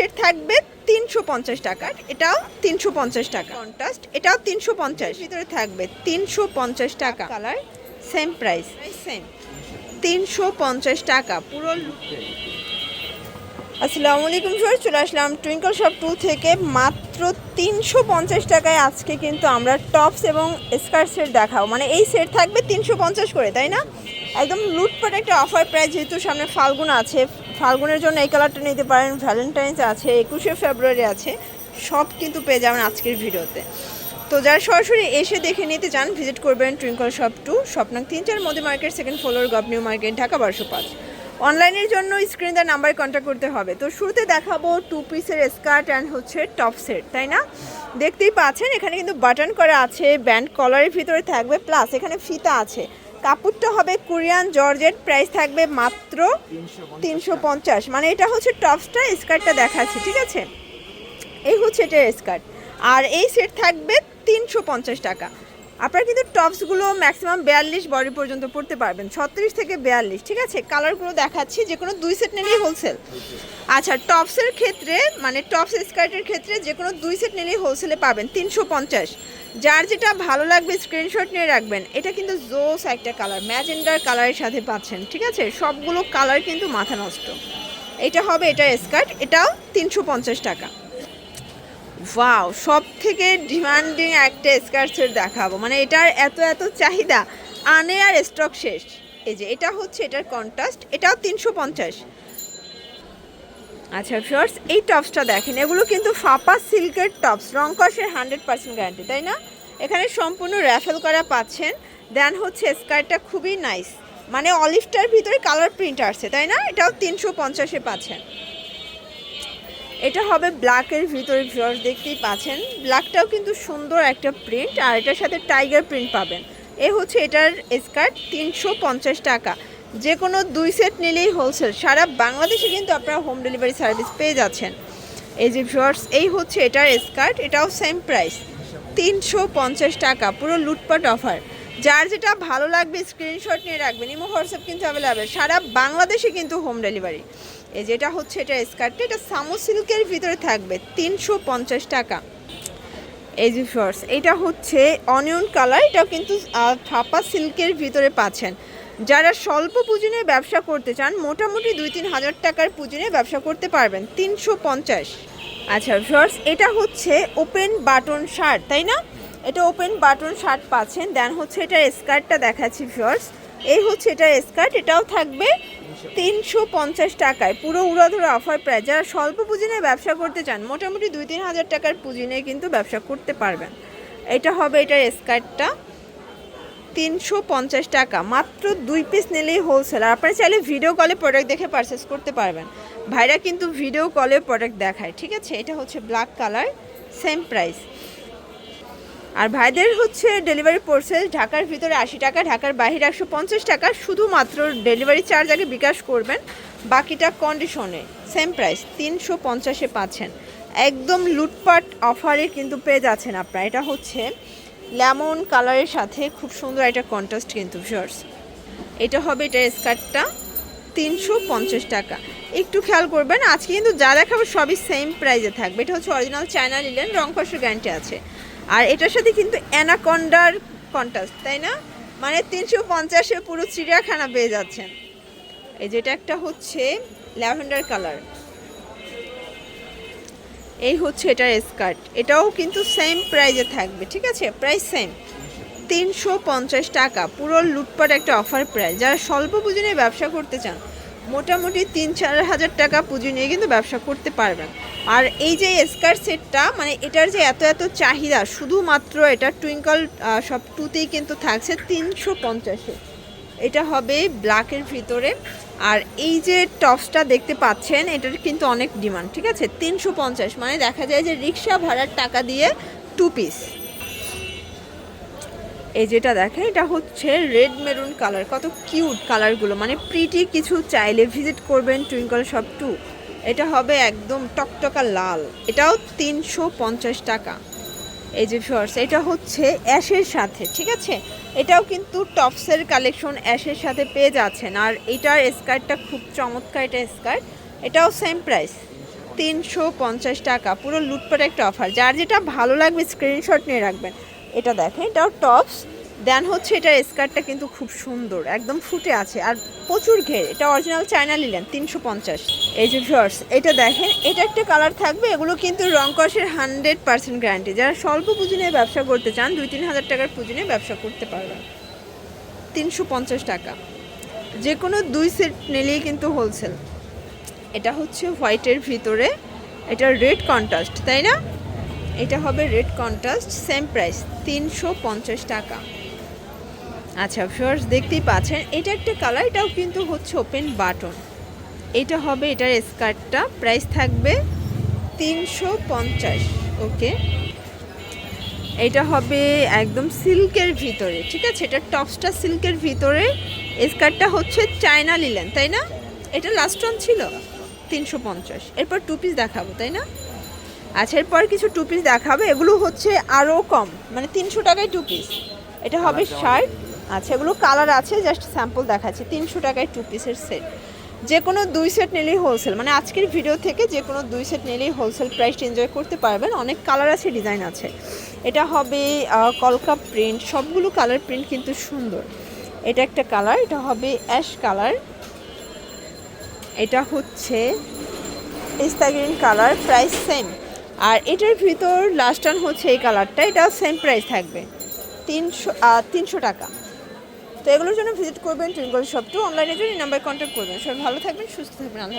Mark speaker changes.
Speaker 1: Set থাকবে তিনশো পঞ্চাশ টাকার। এটাও তিনশো পঞ্চাশ টাকা। কন্ট্রাস্ট এটাও তিনশো পঞ্চাশ। ভিতরে থাকবে তিনশো পঞ্চাশ টাকা। কালার সেম প্রাইস সেম তিনশো পঞ্চাশ টাকা, পুরো আসসালামু আলাইকুম স্যার চলে আসলাম টুইঙ্কল শপ টু থেকে। মাত্র তিনশো পঞ্চাশ টাকায় আজকে কিন্তু আমরা টপস এবং স্কার্ট সেট দেখাবো। মানে এই সেট থাকবে তিনশো পঞ্চাশ করে, তাই না? একদম লুটপাট একটা অফার প্রাইস যেহেতু সামনে ফাল্গুন আছে ফাল্গুনের জন্য এই কালারটা নিতে পারেন ভ্যালেন্টাইন্স আছে, একুশে ফেব্রুয়ারি আছে, সব কিন্তু পেয়ে যাবেন আজকের ভিডিওতে। তো যারা সরাসরি এসে দেখে নিতে চান ভিজিট করবেন টুইঙ্কল শপ টু স্বপ্নাং তিন চার মোদি মার্কেট সেকেন্ড ফ্লোর গভ নিউ মার্কেট ঢাকা বারোশো পাঁচ। অনলাইনের জন্য স্ক্রিন দেওয়ার নাম্বারে কন্ট্যাক্ট করতে হবে। তো শুরুতে দেখাবো টু পিসের স্কার্ট অ্যান্ড হচ্ছে টপ সেট তাই না? দেখতেই পাচ্ছেন, এখানে কিন্তু বাটন করা আছে ব্যান্ড কলারের ভিতরে থাকবে প্লাস এখানে ফিতা আছে। কাপড়টা হবে কোরিয়ান জর্জেট প্রাইস থাকবে মাত্র তিনশো পঞ্চাশ। মানে এটা হচ্ছে টপসটা স্কার্টটা দেখাচ্ছি, ঠিক আছে? এই হচ্ছে এটা স্কার্ট আর এই সেট থাকবে তিনশো পঞ্চাশ টাকা। আপনারা কিন্তু টপসগুলো ম্যাক্সিমাম বিয়াল্লিশ বডি পর্যন্ত পড়তে পারবেন, ছত্রিশ থেকে বিয়াল্লিশ, ঠিক আছে? কালারগুলো দেখাচ্ছি, যে কোনো দুই সেট নিলেই হোলসেল আচ্ছা টপসের ক্ষেত্রে মানে টপস স্কার্টের ক্ষেত্রে যে কোনো দুই সেট নিলেই হোলসেলে পাবেন, তিনশো পঞ্চাশ। যার যেটা ভালো লাগবে স্ক্রিনশট নিয়ে রাখবেন, এটা কিন্তু জোস একটা কালার ম্যাজেন্ডার কালারের সাথে পাচ্ছেন, ঠিক আছে? সবগুলো কালার কিন্তু মাথা নষ্ট। এটা হবে এটা স্কার্ট, এটাও তিনশো পঞ্চাশ টাকা। ওয়াও সব থেকে ডিমান্ডিং একটা স্কার্ট সেট দেখাবো। মানে এটার এত এত চাহিদা, আনে আর স্টক শেষ। এই যে, এটা হচ্ছে এটার কন্ট্রাস্ট এটাও তিনশো পঞ্চাশ। আচ্ছা ফিওর্স এই টপসটা দেখেন, এগুলো কিন্তু ফাপা সিল্কের টপস রং কষের হান্ড্রেড পার্সেন্ট গ্যারান্টি তাই না? এখানে সম্পূর্ণ র্যাফেল করা পাচ্ছেন। দেন হচ্ছে স্কার্টটা খুবই নাইস মানে অলিভটার ভিতরে কালার প্রিন্ট আসছে, তাই না? এটাও তিনশো পঞ্চাশে পাচ্ছেন। এটা হবে ব্ল্যাকের ভিতরে ভিউয়ার্স, দেখতেই পাচ্ছেন। ব্ল্যাকটাও কিন্তু সুন্দর একটা প্রিন্ট আর এটার সাথে টাইগার প্রিন্ট পাবেন। এ হচ্ছে এটার স্কার্ট তিনশো পঞ্চাশ টাকা। যে কোনো দুই সেট নিলেই হোলসেল সারা বাংলাদেশে কিন্তু আপনারা হোম ডেলিভারি সার্ভিস পেয়ে যাচ্ছেন। এই যে ভিউয়ার্স এই হচ্ছে এটার স্কার্ট এটাও সেম প্রাইস তিনশো পঞ্চাশ টাকা, পুরো লুটপাট অফার যার যেটা ভালো লাগবে স্ক্রিনশট নিয়ে রাখবেন। ইমো হোয়াটসঅ্যাপ কিন্তু অ্যাভেলেবেল সারা বাংলাদেশে কিন্তু হোম ডেলিভারি এই যেটা হচ্ছে এটা স্কার্টটা এটা সামো সিল্কের ভিতরে থাকবে, তিনশো পঞ্চাশ টাকা। এই যে শর্টস এটা হচ্ছে অনিয়ন কালার এটাও কিন্তু থাপা সিল্কের ভিতরে পাচ্ছেন। যারা স্বল্প পুঁজিনে ব্যবসা করতে চান, মোটামুটি দুই তিন হাজার টাকার পুঁজিনে ব্যবসা করতে পারবেন, তিনশো পঞ্চাশ। আচ্ছা শর্টস এটা হচ্ছে ওপেন বাটন শার্ট তাই না? এটা ওপেন বাটন শার্ট পাচ্ছেন দেন হচ্ছে এটা স্কার্টটা দেখাচ্ছি শর্টস এই হচ্ছে এটা স্কার্ট, এটাও থাকবে তিনশো পঞ্চাশ টাকায়। পুরো উড়াধুরা অফার প্রায়। যারা স্বল্প পুঁজি নিয়ে ব্যবসা করতে চান, মোটামুটি দুই তিন হাজার টাকার পুঁজি নিয়ে কিন্তু ব্যবসা করতে পারবেন। এটা হবে এটার স্কার্টটা তিনশো পঞ্চাশ টাকা। মাত্র দুই পিস নিলেই হোলসেল আর আপনারা চাইলে ভিডিও কলে প্রোডাক্ট দেখে পারচেস করতে পারবেন। ভাইরা কিন্তু ভিডিও কলে প্রোডাক্ট দেখায়, ঠিক আছে? এটা হচ্ছে ব্ল্যাক কালার সেম প্রাইস আর ভাইদের হচ্ছে ডেলিভারি প্রসেস ঢাকার ভিতরে আশি টাকা, ঢাকার বাইরে একশো পঞ্চাশ টাকা, শুধুমাত্র ডেলিভারি চার্জ আগে বিকাশ করবেন। বাকিটা কন্ডিশনে সেম প্রাইস তিনশো পঞ্চাশে পাচ্ছেন। একদম লুটপাট অফারে কিন্তু পেয়ে যাচ্ছেন আপনারা। এটা হচ্ছে লেমন কালারের সাথে খুব সুন্দর একটা কন্ট্রাস্ট কিন্তু ভিউয়ার্স এটা হবে এটা স্কার্টটা তিনশো পঞ্চাশ টাকা। একটু খেয়াল করবেন, আজকে কিন্তু যা দেখাবো সবই সেম প্রাইসে থাকবে। এটা হচ্ছে অরিজিনাল চায়না লিলেন রং কষের গ্যারান্টি আছে। আর এটার সাথে কিন্তু অ্যানাকন্ডার কন্টাস্ট, তাই না? মানে তিনশো পঞ্চাশে পুরো চিড়িয়াখানা পেয়ে যাচ্ছেন। এই যেটা একটা হচ্ছে ল্যাভেন্ডার কালার। এই হচ্ছে এটার স্কার্ট। এটাও কিন্তু সেম প্রাইজে থাকবে, ঠিক আছে? প্রাইস সেম তিনশো পঞ্চাশ টাকা, পুরো লুটপাট একটা অফার প্রাইস যারা স্বল্প পুঁজি নিয়ে ব্যবসা করতে চান, মোটামুটি তিন চার হাজার টাকা পুঁজি নিয়ে কিন্তু ব্যবসা করতে পারবেন। আর এই যে স্কার্ট সেটটা মানে এটার যে এত এত চাহিদা, শুধুমাত্র এটা টুইঙ্কল সব টুতেই কিন্তু থাকছে তিনশো পঞ্চাশে এটা হবে ব্ল্যাকের ভিতরে। আর এই যে টপসটা দেখতে পাচ্ছেন, এটার কিন্তু অনেক ডিমান্ড ঠিক আছে? তিনশো পঞ্চাশ মানে দেখা যায় যে রিক্সা ভাড়ার টাকা দিয়ে টু পিস এই যেটা দেখেন, এটা হচ্ছে রেড মেরুন কালার কত কিউট কালারগুলো মানে প্রিটি কিছু চাইলে ভিজিট করবেন টুইঙ্কল শপ টু এটা হবে একদম টকটকা লাল। এটাও তিনশো পঞ্চাশ টাকা। এই যে শর্টস এটা হচ্ছে অ্যাশের সাথে, ঠিক আছে? এটাও কিন্তু টপসের কালেকশন অ্যাশের সাথে পেয়ে যাচ্ছেন। আর এটার স্কার্টটা খুব চমৎকার, এটা স্কার্ট। এটাও সেম প্রাইস তিনশো পঞ্চাশ টাকা। পুরো লুটপাট একটা অফার যার যেটা ভালো লাগবে স্ক্রিনশট নিয়ে রাখবেন। এটা দেখেন, এটাও টপস দেন হচ্ছে এটার স্কার্টটা কিন্তু খুব সুন্দর, একদম ফুটে আছে। আর প্রচুর ঘের, এটা অরিজিনাল চায়না নিলেন তিনশো পঞ্চাশ। এই যে ভিউয়ার্স এটা দেখেন, এটা একটা কালার থাকবে, এগুলো কিন্তু রং কষের হান্ড্রেড পার্সেন্ট গ্যারান্টি যারা স্বল্প পুঁজি নিয়ে ব্যবসা করতে চান, দুই তিন হাজার টাকার পুঁজি নিয়ে ব্যবসা করতে পারবেন। তিনশো পঞ্চাশ টাকা। যে কোনো দুই সেট নিলেই কিন্তু হোলসেল এটা হচ্ছে হোয়াইটের ভিতরে, এটা রেড কন্ট্রাস্ট তাই না? এটা হবে রেড কন্ট্রাস্ট সেম প্রাইস তিনশো পঞ্চাশ টাকা। আচ্ছা ফিওর্স দেখতেই পাচ্ছেন এটা একটা কালার এটাও কিন্তু হচ্ছে ওপেন বাটন এটা হবে এটার স্কার্টটা প্রাইস থাকবে তিনশো পঞ্চাশ ওকে এটা হবে একদম সিল্কের ভিতরে ঠিক আছে? এটা টপসটা সিল্কের ভিতরে স্কার্টটা হচ্ছে চায়না লিলেন তাই না? এটা লাস্ট ওয়ান ছিল তিনশো পঞ্চাশ। এরপর টু পিস দেখাবো তাই না? আচ্ছা এরপর কিছু টু পিস দেখাবো এগুলো হচ্ছে আরও কম মানে তিনশো টাকায় টু পিস এটা হবে শার্ট আচ্ছা এগুলো কালার আছে জাস্ট স্যাম্পল দেখাচ্ছি। তিনশো টাকায় টু পিসের সেট যে কোনো দুই সেট নিলেই হোলসেল মানে আজকের ভিডিও থেকে যে কোনো দুই সেট নিলেই হোলসেল প্রাইস এনজয় করতে পারবেন। অনেক কালার আছে ডিজাইন আছে। এটা হবে কলকা প্রিন্ট সবগুলো কালার প্রিন্ট কিন্তু সুন্দর। এটা একটা কালার এটা হবে অ্যাশ কালার এটা হচ্ছে পিস্তা কালার প্রাইস সেম আর এটার ভিতর লাস্ট টান হচ্ছে এই কালারটা এটা সেম প্রাইস থাকবে। তিনশো তিনশো টাকা। তো এগুলোর জন্য ভিজিট করবেন টুইঙ্কল শপ অনলাইনে জন্য নাম্বার কন্ট্যাক্ট করবেন সবাই ভালো থাকবেন, সুস্থ থাকবেন, আল্লাহ।